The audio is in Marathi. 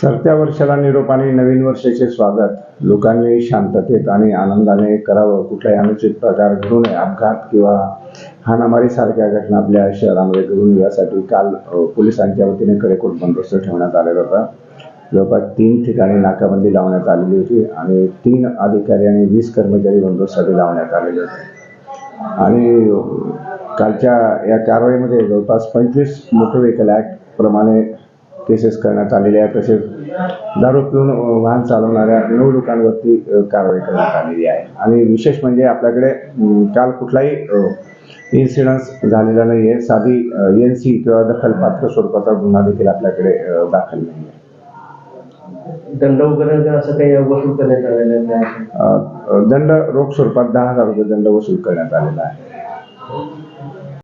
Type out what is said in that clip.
सरत्या वर्षाला निरोप आणि नवीन वर्षाचे स्वागत. लोकांनी शांततेत आणि आनंदाने करावं. कुठलाही अनुचित प्रकार घडू नये. अपघात किंवा हाणामारी सारख्या घटना आपल्या शहरामध्ये घडू नये यासाठी काल पोलिसांच्या वतीने कडेकोट बंदोबस्त ठेवण्यात आलेला होता. जवळपास तीन ठिकाणी नाकाबंदी लावण्यात आलेली होती आणि तीन अधिकारी आणि वीस कर्मचारी बंदोबस्तासाठी लावण्यात आलेले होते. आणि कालच्या या कारवाईमध्ये जवळपास पंचवीस मोटर व्हेकल ॲक्ट प्रमाणे केसेस करण्यात आलेल्या आहेत तसेच दारू पिऊन वाहन चालवणाऱ्या नऊ लोकांवरती कारवाई करण्यात आलेली आहे. आणि विशेष म्हणजे आपल्याकडे काल कुठलाही इन्सिडन्स झालेला नाही आहे साधी एन सी किंवा दखलपात्र स्वरूपाचा गुन्हा देखील आपल्याकडे दाखल नाही आहे दंड वगैरे असं काही वसूल करण्यात आलेलं दंड रोख स्वरूपात दहा हजार रुपये दंड वसूल करण्यात आलेला आहे.